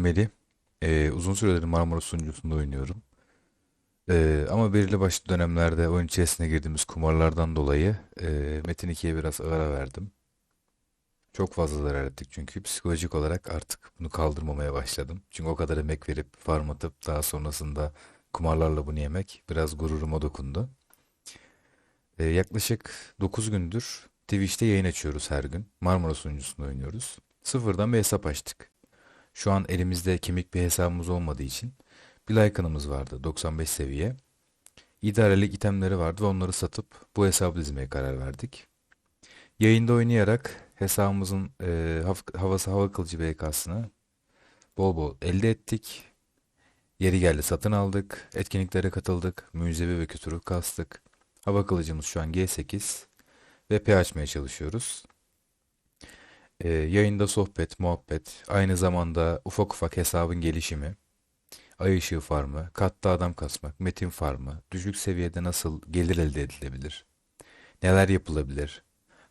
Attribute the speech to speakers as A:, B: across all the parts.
A: Melih. Ee, uzun süredir Marmara sunucusunda oynuyorum. Ee, ama belirli başlı dönemlerde oyun içerisine girdiğimiz kumarlardan dolayı e, Metin 2'ye biraz ara verdim. Çok fazla zarar ettik çünkü psikolojik olarak artık bunu kaldırmamaya başladım. Çünkü o kadar emek verip farm atıp daha sonrasında kumarlarla bunu yemek biraz gururuma dokundu. Ee, yaklaşık 9 gündür Twitch'te yayın açıyoruz her gün. Marmara sunucusunda oynuyoruz. Sıfırdan bir hesap açtık. Şu an elimizde kemik bir hesabımız olmadığı için bir Lycan'ımız vardı 95 seviye. İdarelik itemleri vardı ve onları satıp bu hesabı dizmeye karar verdik. Yayında oynayarak hesabımızın e, havası hava kılıcı BK'sını bol bol elde ettik. Yeri geldi satın aldık. Etkinliklere katıldık. Mucizevi ve kötülük kastık. Hava kılıcımız şu an G8 ve P açmaya çalışıyoruz. E, yayında sohbet, muhabbet, aynı zamanda ufak ufak hesabın gelişimi. Ay ışığı farmı, katta adam kasmak, metin farmı, düşük seviyede nasıl gelir elde edilebilir? Neler yapılabilir?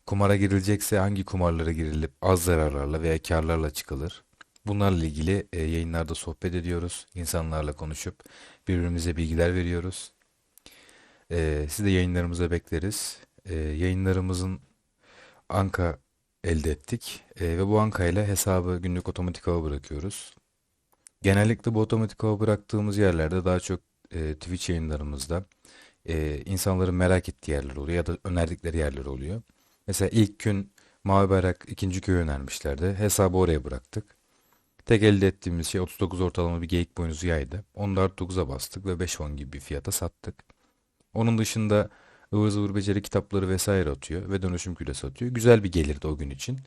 A: Kumara girilecekse hangi kumarlara girilip az zararlarla veya karlarla çıkılır? Bunlarla ilgili e, yayınlarda sohbet ediyoruz. İnsanlarla konuşup birbirimize bilgiler veriyoruz. E, siz de yayınlarımıza bekleriz. E, yayınlarımızın anka elde ettik. E, ve bu anka ile hesabı günlük otomatik hava bırakıyoruz. Genellikle bu otomatik hava bıraktığımız yerlerde daha çok e, Twitch yayınlarımızda e, insanların merak ettiği yerler oluyor ya da önerdikleri yerler oluyor. Mesela ilk gün Mavi Bayrak ikinci köyü önermişlerdi. Hesabı oraya bıraktık. Tek elde ettiğimiz şey 39 ortalama bir geyik boynuzu yaydı. Onu da artı 9'a bastık ve 5-10 gibi bir fiyata sattık. Onun dışında ıvır zıvır beceri kitapları vesaire atıyor ve dönüşüm küresi atıyor. Güzel bir gelirdi o gün için.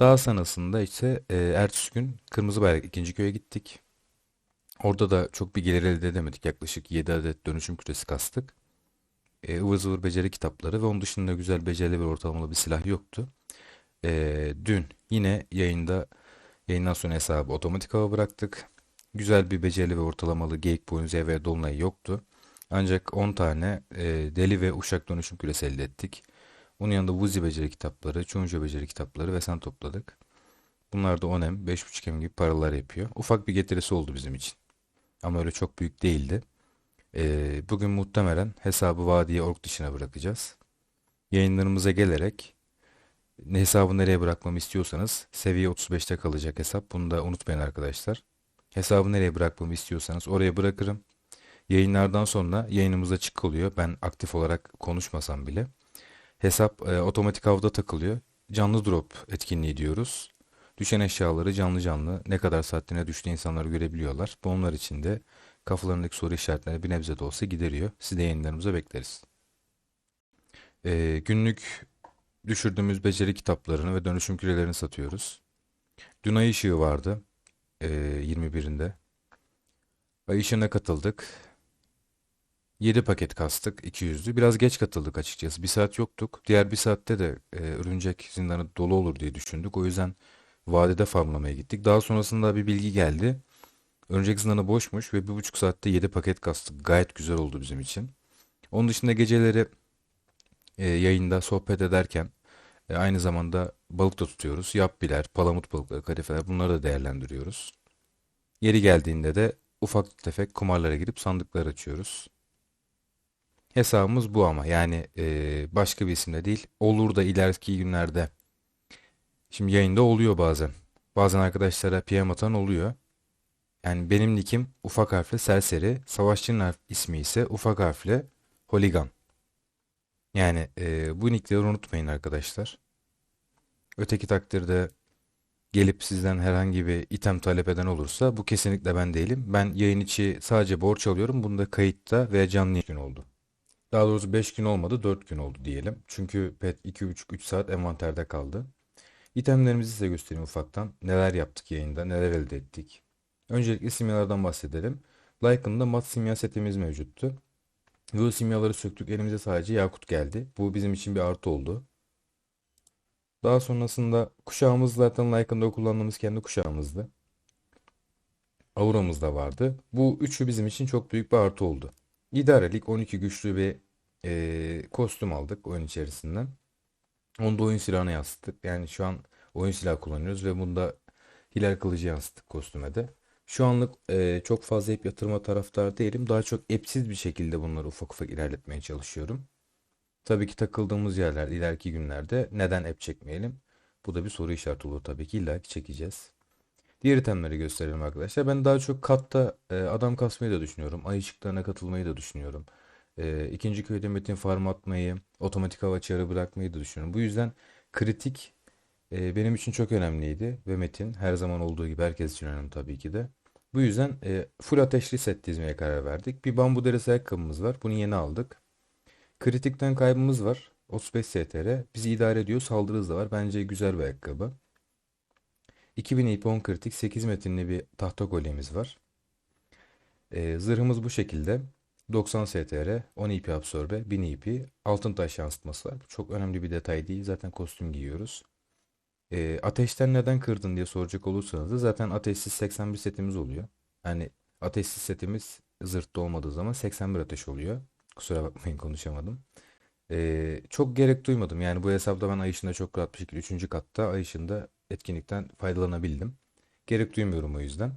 A: Daha sonrasında ise e, ertesi gün Kırmızı Bayrak ikinci köye gittik. Orada da çok bir gelir elde edemedik. Yaklaşık 7 adet dönüşüm küresi kastık. E, ıvır zıvır beceri kitapları ve onun dışında güzel becerili bir ortalamalı bir silah yoktu. E, dün yine yayında yayından sonra hesabı otomatik hava bıraktık. Güzel bir becerili ve ortalamalı geyik boyunca ve dolunay yoktu. Ancak 10 tane e, deli ve uşak dönüşüm küresi elde ettik. Onun yanında Vuzi beceri kitapları, Chunjo beceri kitapları ve sen topladık. Bunlar da 10M, 5.5M gibi paralar yapıyor. Ufak bir getirisi oldu bizim için. Ama öyle çok büyük değildi. Ee, bugün muhtemelen hesabı vadiye ork dışına bırakacağız. Yayınlarımıza gelerek hesabı nereye bırakmamı istiyorsanız seviye 35'te kalacak hesap. Bunu da unutmayın arkadaşlar. Hesabı nereye bırakmamı istiyorsanız oraya bırakırım. Yayınlardan sonra yayınımız açık oluyor. Ben aktif olarak konuşmasam bile. Hesap e, otomatik avda takılıyor. Canlı drop etkinliği diyoruz. Düşen eşyaları canlı canlı ne kadar saatliğine düştüğü insanlar görebiliyorlar. Bu onlar için de kafalarındaki soru işaretleri bir nebze de olsa gideriyor. Siz de yayınlarımıza bekleriz. Ee, günlük düşürdüğümüz beceri kitaplarını ve dönüşüm kürelerini satıyoruz. Dün ay ışığı vardı. ee, 21'inde. Ay ışığına katıldık. 7 paket kastık 200'lü. Biraz geç katıldık açıkçası. Bir saat yoktuk. Diğer bir saatte de e, örümcek zindanı dolu olur diye düşündük. O yüzden vadede farmlamaya gittik. Daha sonrasında bir bilgi geldi. Örümcek zindanı boşmuş ve bir buçuk saatte 7 paket kastık. Gayet güzel oldu bizim için. Onun dışında geceleri e, yayında sohbet ederken e, aynı zamanda balık da tutuyoruz. Yapbiler, palamut balıkları, kadifeler bunları da değerlendiriyoruz. Yeri geldiğinde de ufak tefek kumarlara girip sandıklar açıyoruz. Hesabımız bu ama yani e, başka bir isimle değil. Olur da ileriki günlerde. Şimdi yayında oluyor bazen. Bazen arkadaşlara PM atan oluyor. Yani benim nickim ufak harfle serseri. Savaşçının ismi ise ufak harfle holigan. Yani e, bu nickleri unutmayın arkadaşlar. Öteki takdirde gelip sizden herhangi bir item talep eden olursa bu kesinlikle ben değilim. Ben yayın içi sadece borç alıyorum. Bunda kayıtta veya canlı gün oldu. Daha doğrusu 5 gün olmadı 4 gün oldu diyelim. Çünkü pet 2,5-3 saat envanterde kaldı. İtemlerimizi size göstereyim ufaktan. Neler yaptık yayında, neler elde ettik. Öncelikle simyalardan bahsedelim. Lycan'da mat simya setimiz mevcuttu. Bu simyaları söktük. Elimize sadece yakut geldi. Bu bizim için bir artı oldu. Daha sonrasında kuşağımız zaten Lycan'da kullandığımız kendi kuşağımızdı. Aura'mız da vardı. Bu üçü bizim için çok büyük bir artı oldu. İdarelik 12 güçlü bir e, kostüm aldık oyun içerisinden. Onu da oyun silahına yansıttık. Yani şu an oyun silahı kullanıyoruz ve bunda hilal kılıcı yansıttık kostüme de. Şu anlık e, çok fazla app yatırma taraftar değilim. Daha çok app'siz bir şekilde bunları ufak ufak ilerletmeye çalışıyorum. Tabii ki takıldığımız yerler ileriki günlerde neden app çekmeyelim? Bu da bir soru işareti olur tabii ki illa ki çekeceğiz. Diğer itemleri gösterelim arkadaşlar. Ben daha çok katta e, adam kasmayı da düşünüyorum. Ay ışıklarına katılmayı da düşünüyorum. E, ikinci köyde metin farm atmayı, otomatik hava çarı bırakmayı da düşünüyorum. Bu yüzden kritik e, benim için çok önemliydi. Ve metin her zaman olduğu gibi herkes için önemli tabii ki de. Bu yüzden e, full ateşli set dizmeye karar verdik. Bir bambu derisi ayakkabımız var. Bunu yeni aldık. Kritikten kaybımız var. 35 STR. Bizi idare ediyor. Saldırı hızı var. Bence güzel bir ayakkabı. 2000 IP 10 kritik 8 metinli bir tahta golyemiz var. Ee, zırhımız bu şekilde. 90 STR, 10 IP absorbe, 1000 IP, altın taş yansıtması var. Bu çok önemli bir detay değil. Zaten kostüm giyiyoruz. Ee, ateşten neden kırdın diye soracak olursanız da zaten ateşsiz 81 setimiz oluyor. Yani ateşsiz setimiz zırhta olmadığı zaman 81 ateş oluyor. Kusura bakmayın konuşamadım. Ee, çok gerek duymadım. Yani bu hesapta ben ay ışığında çok rahat bir şekilde 3. katta ay ışığında etkinlikten faydalanabildim. Gerek duymuyorum o yüzden.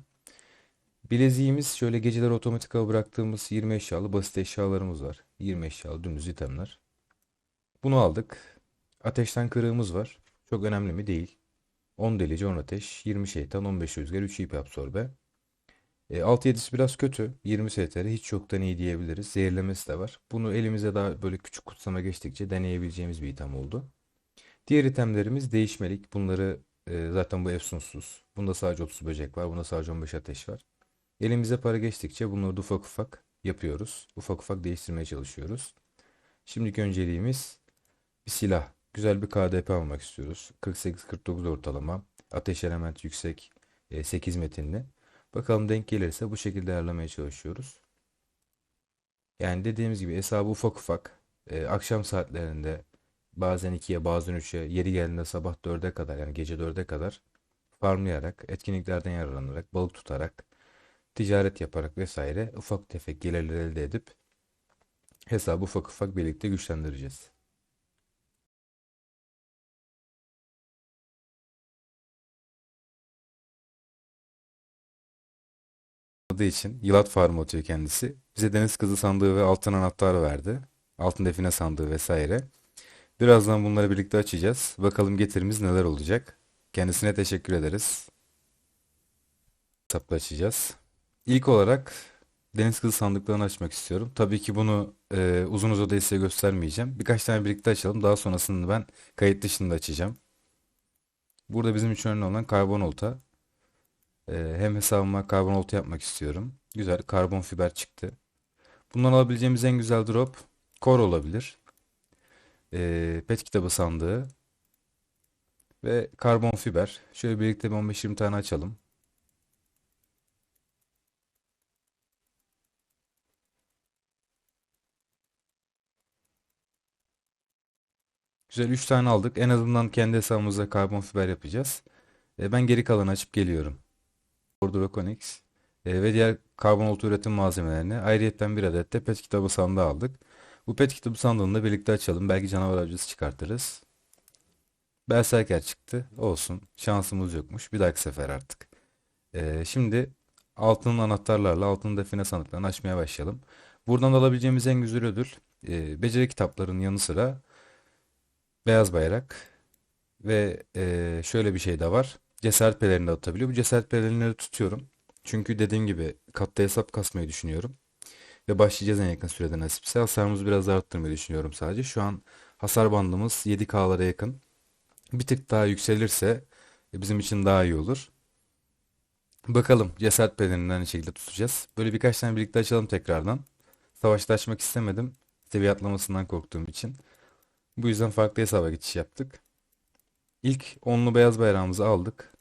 A: Bileziğimiz şöyle geceleri otomatik hava bıraktığımız 20 eşyalı basit eşyalarımız var. 20 eşyalı dümdüz itemler. Bunu aldık. Ateşten kırığımız var. Çok önemli mi? Değil. 10 delici 10 ateş, 20 şeytan, 15 rüzgar, 3 ip absorbe. E, 6-7'si biraz kötü. 20 STR hiç yoktan iyi diyebiliriz. Zehirlemesi de var. Bunu elimize daha böyle küçük kutsama geçtikçe deneyebileceğimiz bir item oldu. Diğer itemlerimiz değişmelik. Bunları e, zaten bu efsunsuz. Bunda sadece 30 böcek var. Bunda sadece 15 ateş var. Elimize para geçtikçe bunları ufak ufak yapıyoruz. Ufak ufak değiştirmeye çalışıyoruz. Şimdiki önceliğimiz bir silah. Güzel bir KDP almak istiyoruz. 48-49 ortalama. Ateş element yüksek. e, 8 metinli. Bakalım denk gelirse bu şekilde ayarlamaya çalışıyoruz. Yani dediğimiz gibi hesabı ufak ufak. e, akşam saatlerinde bazen 2'ye bazen 3'e yeri geldiğinde sabah 4'e kadar yani gece 4'e kadar farmlayarak, etkinliklerden yararlanarak, balık tutarak, ticaret yaparak vesaire ufak tefek gelirler elde edip hesabı ufak ufak birlikte güçlendireceğiz. İçin Yılat Farm atıyor kendisi. Bize deniz kızı sandığı ve altın anahtar verdi. Altın define sandığı vesaire. Birazdan bunları birlikte açacağız. Bakalım getirimiz neler olacak. Kendisine teşekkür ederiz. Hesapla açacağız. İlk olarak deniz kızı sandıklarını açmak istiyorum. Tabii ki bunu e, uzun uzadıya size göstermeyeceğim. Birkaç tane birlikte açalım. Daha sonrasında ben kayıt dışında açacağım. Burada bizim için önemli olan karbon olta. E, hem hesabıma karbon olta yapmak istiyorum. Güzel karbon fiber çıktı. Bundan alabileceğimiz en güzel drop kor olabilir. E, pet kitabı sandığı ve karbon fiber. Şöyle birlikte bir 15-20 tane açalım. Güzel 3 tane aldık. En azından kendi hesabımıza karbon fiber yapacağız. E, ben geri kalanı açıp geliyorum. Bordo Conix e, ve diğer karbon oltu üretim malzemelerini ayrıyetten bir adet de pet kitabı sandığı aldık. Bu pet kitabı sandığını birlikte açalım. Belki canavar avcısı çıkartırız. Berserker çıktı. Olsun. Şansımız yokmuş. Bir dahaki sefer artık. E, şimdi altının anahtarlarla altının define sandıklarını açmaya başlayalım. Buradan alabileceğimiz en güzel ödül e, beceri kitaplarının yanı sıra beyaz bayrak ve e, şöyle bir şey de var. Cesaret pelerini atabiliyor. Bu cesaret pelerinleri tutuyorum. Çünkü dediğim gibi katta hesap kasmayı düşünüyorum. Ve başlayacağız en yakın sürede nasipse. Hasarımızı biraz daha arttırmayı düşünüyorum sadece. Şu an hasar bandımız 7K'lara yakın. Bir tık daha yükselirse e, bizim için daha iyi olur. Bakalım cesaret pelerinden aynı şekilde tutacağız. Böyle birkaç tane birlikte açalım tekrardan. Savaşta açmak istemedim. Seviye atlamasından korktuğum için. Bu yüzden farklı hesaba geçiş yaptık. İlk onlu beyaz bayrağımızı aldık.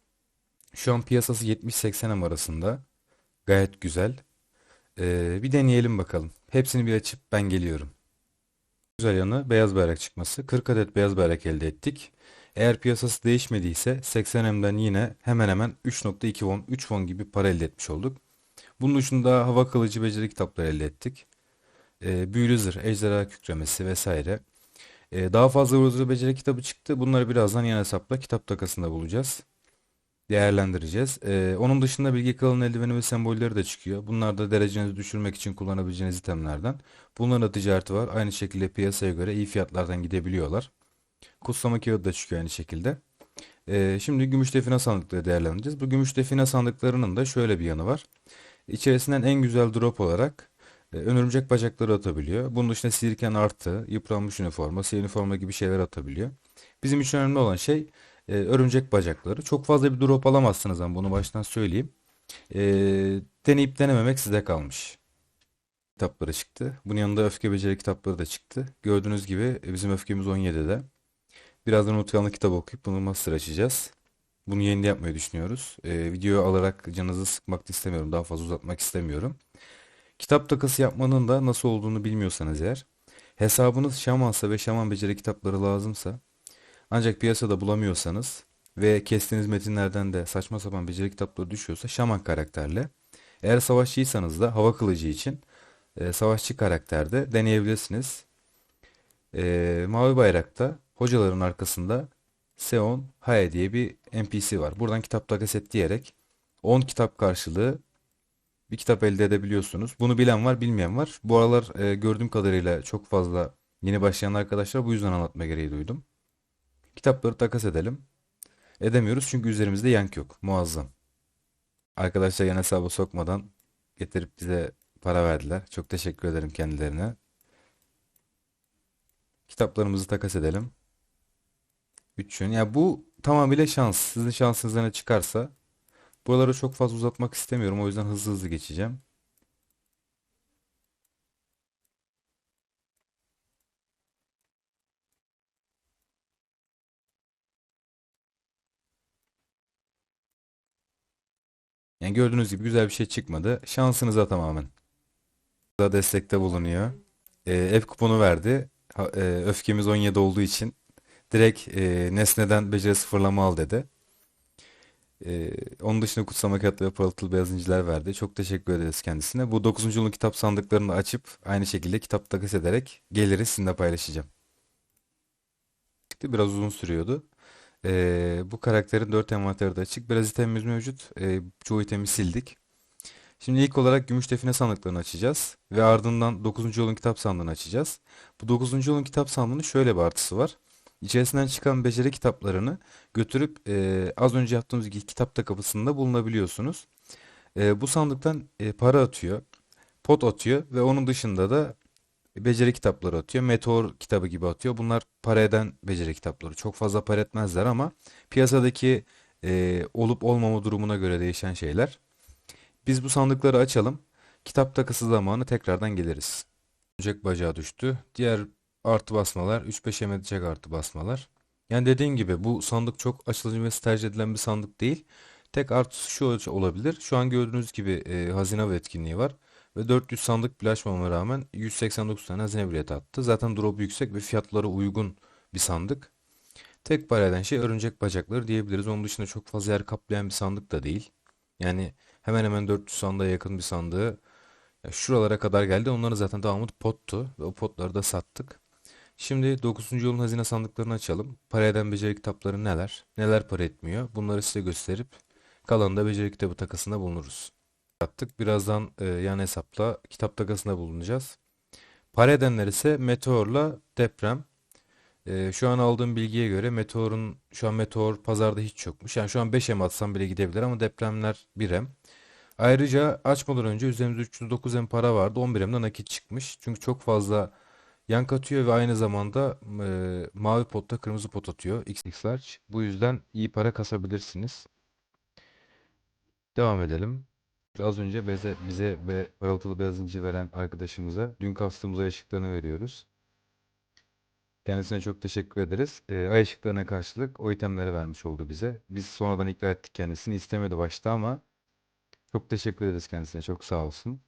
A: Şu an piyasası 70-80 arasında. Gayet güzel. Ee, bir deneyelim bakalım. Hepsini bir açıp ben geliyorum. Güzel yanı beyaz bayrak çıkması. 40 adet beyaz bayrak elde ettik. Eğer piyasası değişmediyse 80M'den yine hemen hemen 3.2 won, 3 won gibi para elde etmiş olduk. Bunun dışında hava kılıcı beceri kitapları elde ettik. Ee, büyülü zırh, ejderha kükremesi vesaire. Ee, daha fazla hızlı beceri kitabı çıktı. Bunları birazdan yan hesapla kitap takasında bulacağız. Değerlendireceğiz. Ee, onun dışında bilgi kalın eldiveni ve sembolleri de çıkıyor. Bunlar da derecenizi düşürmek için kullanabileceğiniz itemlerden. Bunların da ticareti var. Aynı şekilde piyasaya göre iyi fiyatlardan gidebiliyorlar. Kutsama kağıdı da çıkıyor aynı şekilde. Ee, şimdi gümüş define sandıkları değerlendireceğiz. Bu gümüş define sandıklarının da şöyle bir yanı var. İçerisinden en güzel drop olarak e, ön örümcek bacakları atabiliyor. Bunun dışında sirken artı, yıpranmış üniforma, siyah üniforma gibi şeyler atabiliyor. Bizim için önemli olan şey e, örümcek bacakları. Çok fazla bir drop alamazsınız ama bunu baştan söyleyeyim. E, deneyip denememek size kalmış. Kitapları çıktı. Bunun yanında öfke beceri kitapları da çıktı. Gördüğünüz gibi e, bizim öfkemiz 17'de. Birazdan unutkanlık kitabı okuyup bunu master açacağız. Bunu yeni yapmayı düşünüyoruz. E, video alarak canınızı sıkmak istemiyorum. Daha fazla uzatmak istemiyorum. Kitap takası yapmanın da nasıl olduğunu bilmiyorsanız eğer, hesabınız şamansa ve şaman beceri kitapları lazımsa, ancak piyasada bulamıyorsanız ve kestiğiniz metinlerden de saçma sapan beceri kitapları düşüyorsa şaman karakterle, eğer savaşçıysanız da hava kılıcı için e, savaşçı karakterde deneyebilirsiniz. E, Mavi Bayrak'ta hocaların arkasında Seon Hae diye bir NPC var. Buradan kitap takas diyerek 10 kitap karşılığı bir kitap elde edebiliyorsunuz. Bunu bilen var, bilmeyen var. Bu aralar e, gördüğüm kadarıyla çok fazla yeni başlayan arkadaşlar bu yüzden anlatma gereği duydum. Kitapları takas edelim. Edemiyoruz çünkü üzerimizde yank yok. Muazzam. Arkadaşlar yan hesaba sokmadan getirip bize para verdiler. Çok teşekkür ederim kendilerine. Kitaplarımızı takas edelim. 3 yön. Ya bu tamamıyla şans. Sizin şansınıza ne çıkarsa. Buraları çok fazla uzatmak istemiyorum. O yüzden hızlı hızlı geçeceğim. Yani gördüğünüz gibi güzel bir şey çıkmadı. Şansınıza tamamen. Da destekte bulunuyor. Ee, ev kuponu verdi. Ha- e, öfkemiz 17 olduğu için direkt e, nesneden beceri sıfırlama al dedi. Ee, onun dışında kutsama kağıtları ve parıltılı beyaz inciler verdi. Çok teşekkür ederiz kendisine. Bu 9. yılın kitap sandıklarını açıp aynı şekilde kitap takas ederek geliri sizinle paylaşacağım. Biraz uzun sürüyordu. Ee, bu karakterin 4 envanteri de açık. Biraz itemimiz mevcut. Ee, çoğu itemi sildik. Şimdi ilk olarak gümüş define sandıklarını açacağız. Ve ardından 9. yolun kitap sandığını açacağız. Bu 9. yolun kitap sandığının şöyle bir artısı var. İçerisinden çıkan beceri kitaplarını götürüp e, az önce yaptığımız gibi kitapta kapısında bulunabiliyorsunuz. E, bu sandıktan e, para atıyor, pot atıyor ve onun dışında da beceri kitapları atıyor. Meteor kitabı gibi atıyor. Bunlar para eden beceri kitapları. Çok fazla para etmezler ama piyasadaki e, olup olmama durumuna göre değişen şeyler. Biz bu sandıkları açalım. Kitap takısı zamanı tekrardan geliriz. Örümcek bacağı düştü. Diğer artı basmalar 3-5 edecek artı basmalar. Yani dediğim gibi bu sandık çok açılımcı tercih edilen bir sandık değil. Tek artısı şu ol- olabilir. Şu an gördüğünüz gibi e, hazine ve etkinliği var. Ve 400 sandık bile açmama rağmen 189 tane hazine bileti attı. Zaten drop yüksek ve fiyatları uygun bir sandık. Tek para eden şey örümcek bacakları diyebiliriz. Onun dışında çok fazla yer kaplayan bir sandık da değil. Yani hemen hemen 400 sandığa yakın bir sandığı şuralara kadar geldi. Onların zaten tamamı pottu ve o potları da sattık. Şimdi 9. yolun hazine sandıklarını açalım. Para eden beceri kitapları neler? Neler para etmiyor? Bunları size gösterip kalanında beceri kitabı takasında bulunuruz. Attık. Birazdan e, yan hesapla kitap takasında bulunacağız. Para edenler ise meteorla deprem. E, şu an aldığım bilgiye göre meteorun şu an meteor pazarda hiç yokmuş. Yani şu an 5 em atsam bile gidebilir ama depremler 1 em. Ayrıca açmadan önce üzerimizde 309 em para vardı. 11 emden nakit çıkmış. Çünkü çok fazla yan katıyor ve aynı zamanda e, mavi potta kırmızı pot atıyor. XX large. Bu yüzden iyi para kasabilirsiniz. Devam edelim. Az önce bize, bize ve parıltılı beyaz veren arkadaşımıza dün kastığımız ay ışıklarını veriyoruz. Kendisine çok teşekkür ederiz. E, ay ışıklarına karşılık o itemleri vermiş oldu bize. Biz sonradan ikna ettik kendisini. İstemedi başta ama çok teşekkür ederiz kendisine. Çok sağ olsun.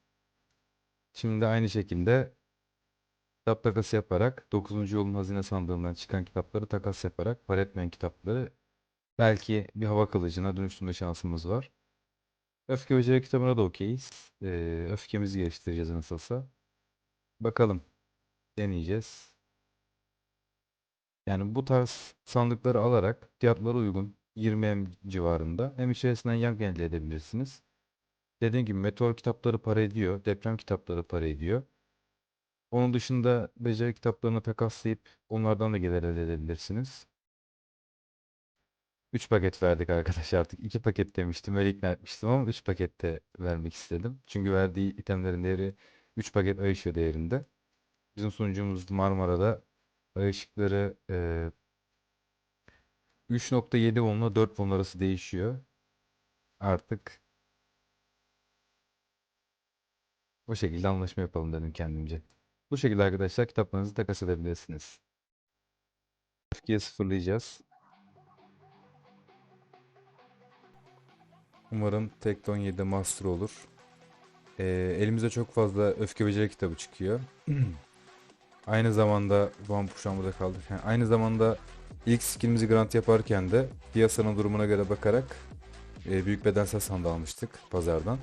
A: Şimdi aynı şekilde kitap takası yaparak 9. yolun hazine sandığından çıkan kitapları takas yaparak para etmeyen kitapları belki bir hava kılıcına dönüştürme şansımız var. Öfke Beceri kitabına da okeyiz. Ee, öfkemizi geliştireceğiz nasılsa. Bakalım. Deneyeceğiz. Yani bu tarz sandıkları alarak fiyatları uygun 20 M civarında. Hem içerisinden yank elde edebilirsiniz. Dediğim gibi meteor kitapları para ediyor. Deprem kitapları para ediyor. Onun dışında beceri kitaplarını pekaslayıp onlardan da gelir elde edebilirsiniz. 3 paket verdik arkadaş artık. 2 paket demiştim. Öyle ikna etmiştim ama 3 pakette vermek istedim. Çünkü verdiği itemlerin değeri 3 paket ay ışığı değerinde. Bizim sunucumuz Marmara'da ay ışıkları e, 3.7 voltla 4 volt arası değişiyor. Artık bu şekilde anlaşma yapalım dedim kendimce. Bu şekilde arkadaşlar kitaplarınızı takas edebilirsiniz. Öfkeyi sıfırlayacağız. Umarım Tekton 7 Master olur. Ee, elimize çok fazla öfke beceri kitabı çıkıyor. aynı zamanda Van Puşan burada kaldık. Yani aynı zamanda ilk skillimizi grant yaparken de piyasanın durumuna göre bakarak e, büyük bedensel sandığı almıştık pazardan.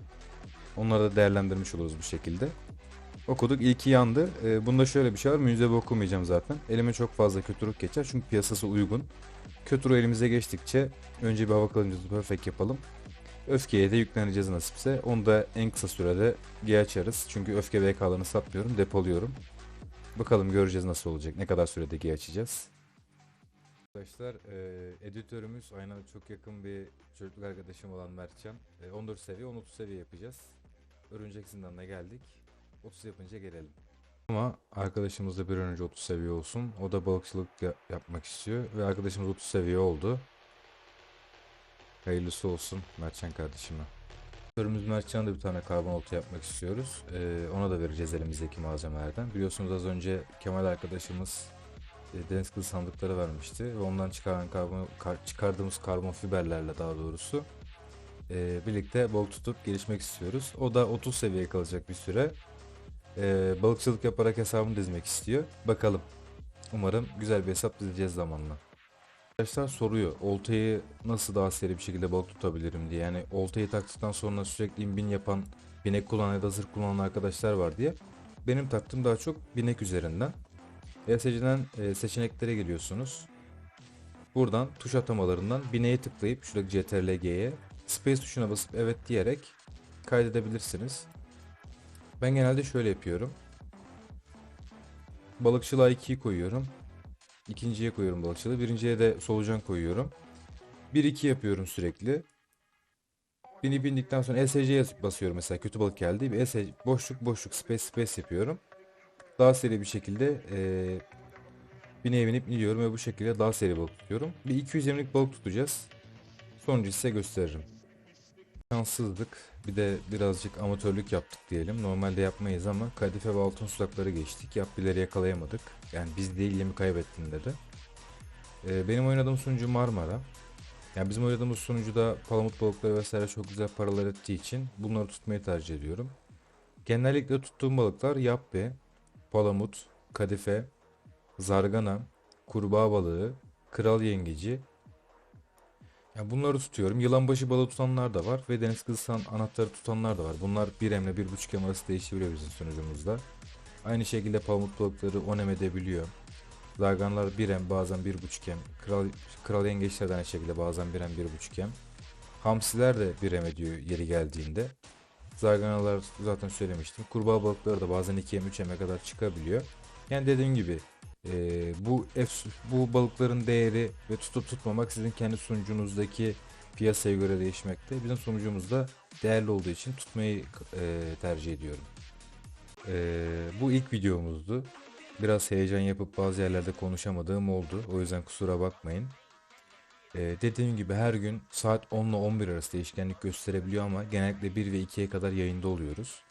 A: Onları da değerlendirmiş oluruz bu şekilde. Okuduk ilki yandı. E, bunda şöyle bir şey var. Münzevi okumayacağım zaten. Elime çok fazla kötülük geçer çünkü piyasası uygun. Kötürü elimize geçtikçe önce bir hava kılıncımızı perfect yapalım. Öfkeye de yükleneceğiz nasipse. Onu da en kısa sürede G açarız. Çünkü öfke BK'larını satmıyorum, depoluyorum. Bakalım göreceğiz nasıl olacak. Ne kadar sürede G açacağız. Arkadaşlar e, editörümüz aynen çok yakın bir çocukluk arkadaşım olan Mertcan. E, 14 seviye 19 seviye yapacağız. Örümcek zindanına geldik. 30 yapınca gelelim. Ama arkadaşımız da bir önce 30 seviye olsun. O da balıkçılık ya- yapmak istiyor. Ve arkadaşımız 30 seviye oldu. Hayırlısı olsun Mertcan kardeşime. Örümüz Mertcan'a da bir tane karbon olta yapmak istiyoruz. Ee, ona da vereceğiz elimizdeki malzemelerden. Biliyorsunuz az önce Kemal arkadaşımız e, deniz kızı sandıkları vermişti. Ve ondan çıkaran karbon, kar- çıkardığımız karbon fiberlerle daha doğrusu e, birlikte balık tutup gelişmek istiyoruz. O da 30 seviyeye kalacak bir süre. E, balıkçılık yaparak hesabını dizmek istiyor. Bakalım. Umarım güzel bir hesap dizeceğiz zamanla. Arkadaşlar soruyor oltayı nasıl daha seri bir şekilde balık tutabilirim diye. Yani oltayı taktıktan sonra sürekli inbin yapan binek kullanan ya da zırh kullanan arkadaşlar var diye. Benim taktığım daha çok binek üzerinden. ESC'den e, seçeneklere geliyorsunuz. Buradan tuş atamalarından bineğe tıklayıp şuradaki CTRL-G'ye Space tuşuna basıp evet diyerek kaydedebilirsiniz. Ben genelde şöyle yapıyorum. Balıkçılığa 2'yi koyuyorum. İkinciye koyuyorum balıkçılığı. Birinciye de solucan koyuyorum. 1-2 yapıyorum sürekli. Bini bindikten sonra ESC'ye basıyorum mesela kötü balık geldi. Bir ESC boşluk boşluk space space yapıyorum. Daha seri bir şekilde eee bineğe binip iniyorum ve bu şekilde daha seri balık tutuyorum. Bir 220'lik balık tutacağız. Sonucu size gösteririm. Şanssızlık. Bir de birazcık amatörlük yaptık diyelim. Normalde yapmayız ama kadife ve altın tuzakları geçtik. Yapbileri yakalayamadık. Yani biz değil yemi kaybettin dedi. Ee, benim oynadığım sunucu Marmara. Yani bizim oynadığımız sunucuda palamut balıkları vesaire çok güzel paralar ettiği için bunları tutmayı tercih ediyorum. Genellikle tuttuğum balıklar yapbi, palamut, kadife, zargana, kurbağa balığı, kral yengeci. Yani bunları tutuyorum. Yılanbaşı balığı tutanlar da var ve deniz kızısan anahtarı tutanlar da var. Bunlar 1 emle 1.5 em arası değişebiliyor bizim sunucumuzda. Aynı şekilde palamut balıkları 10 em edebiliyor. Zarganlar 1 em bazen 1.5 em. Kral, kral yengeçler de aynı şekilde bazen 1 em 1.5 em. Hamsiler de 1 em ediyor yeri geldiğinde. Zarganalar zaten söylemiştim. Kurbağa balıkları da bazen 2 em 3 em'e kadar çıkabiliyor. Yani dediğim gibi e, bu F, bu balıkların değeri ve tutup tutmamak sizin kendi sunucunuzdaki piyasaya göre değişmekte. Bizim sunucumuzda değerli olduğu için tutmayı e, tercih ediyorum. E, bu ilk videomuzdu. Biraz heyecan yapıp bazı yerlerde konuşamadığım oldu. O yüzden kusura bakmayın. E, dediğim gibi her gün saat 10 ile 11 arası değişkenlik gösterebiliyor ama genellikle 1 ve 2'ye kadar yayında oluyoruz.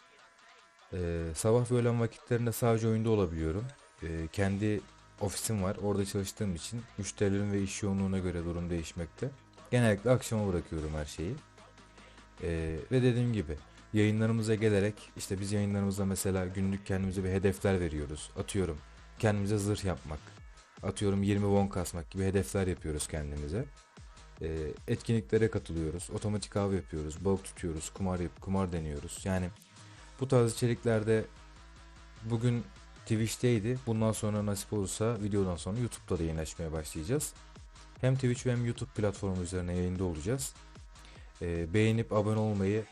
A: E, sabah ve öğlen vakitlerinde sadece oyunda olabiliyorum. E, kendi ofisim var. Orada çalıştığım için müşterilerin ve iş yoğunluğuna göre durum değişmekte. Genellikle akşama bırakıyorum her şeyi. E, ve dediğim gibi yayınlarımıza gelerek işte biz yayınlarımızda mesela günlük kendimize bir hedefler veriyoruz. Atıyorum kendimize zırh yapmak. Atıyorum 20 won kasmak gibi hedefler yapıyoruz kendimize. E, etkinliklere katılıyoruz. Otomatik av yapıyoruz. Balık tutuyoruz. Kumar yap kumar deniyoruz. Yani bu tarz içeriklerde bugün Twitch'teydi. Bundan sonra nasip olursa videodan sonra YouTube'da da yayın açmaya başlayacağız. Hem Twitch hem YouTube platformu üzerine yayında olacağız. Ee, beğenip abone olmayı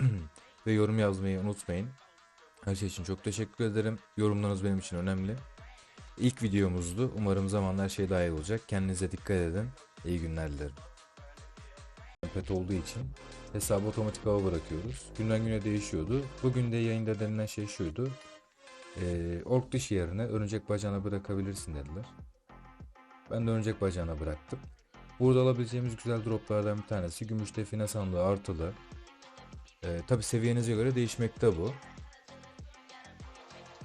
A: ve yorum yazmayı unutmayın. Her şey için çok teşekkür ederim. Yorumlarınız benim için önemli. İlk videomuzdu. Umarım zamanla her şey daha iyi olacak. Kendinize dikkat edin. İyi günler dilerim. Pet olduğu için hesabı otomatik hava bırakıyoruz. Günden güne değişiyordu. Bugün de yayında denilen şey şuydu. Ee, ork dışı yerine örümcek bacağına bırakabilirsin dediler. Ben de örümcek bacağına bıraktım. Burada alabileceğimiz güzel droplardan bir tanesi gümüş define sandığı artılı. Ee, Tabi seviyenize göre değişmekte bu.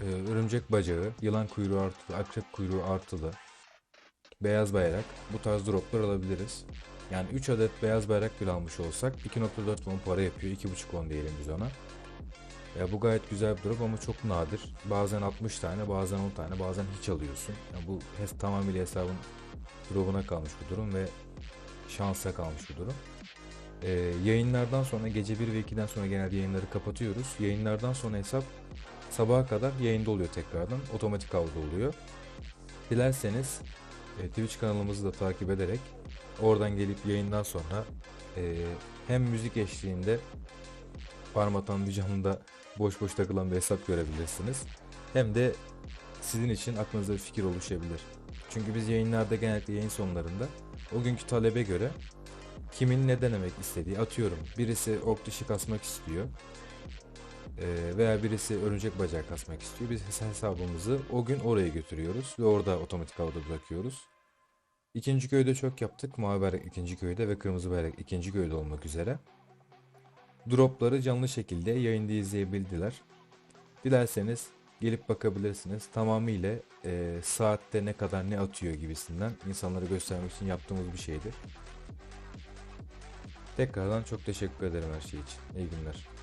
A: Ee, örümcek bacağı, yılan kuyruğu artılı, akrep kuyruğu artılı, beyaz bayrak bu tarz droplar alabiliriz. Yani 3 adet beyaz bayrak bile almış olsak 2.4 won para yapıyor. 2.5 won diyelim biz ona. Ya bu gayet güzel bir drop ama çok nadir. Bazen 60 tane, bazen 10 tane, bazen hiç alıyorsun. Yani bu hes tamamıyla hesabın drop'una kalmış bir durum ve şansa kalmış bir durum. Ee, yayınlardan sonra gece 1 ve 2'den sonra genelde yayınları kapatıyoruz. Yayınlardan sonra hesap sabaha kadar yayında oluyor tekrardan. Otomatik havada oluyor. Dilerseniz e, Twitch kanalımızı da takip ederek oradan gelip yayından sonra e, hem müzik eşliğinde Parmatan Dücan'da boş boş takılan bir hesap görebilirsiniz. Hem de sizin için aklınızda bir fikir oluşabilir. Çünkü biz yayınlarda genellikle yayın sonlarında o günkü talebe göre kimin ne denemek istediği atıyorum. Birisi ok dişi kasmak istiyor. Ee, veya birisi örümcek bacağı kasmak istiyor. Biz hes- hesabımızı o gün oraya götürüyoruz ve orada otomatik havada bırakıyoruz. İkinci köyde çok yaptık. Mavi bayrak ikinci köyde ve kırmızı bayrak ikinci köyde olmak üzere. Dropları canlı şekilde yayında izleyebildiler. Dilerseniz gelip bakabilirsiniz. Tamamıyla e, saatte ne kadar ne atıyor gibisinden insanlara göstermek için yaptığımız bir şeydir. Tekrardan çok teşekkür ederim her şey için. İyi günler.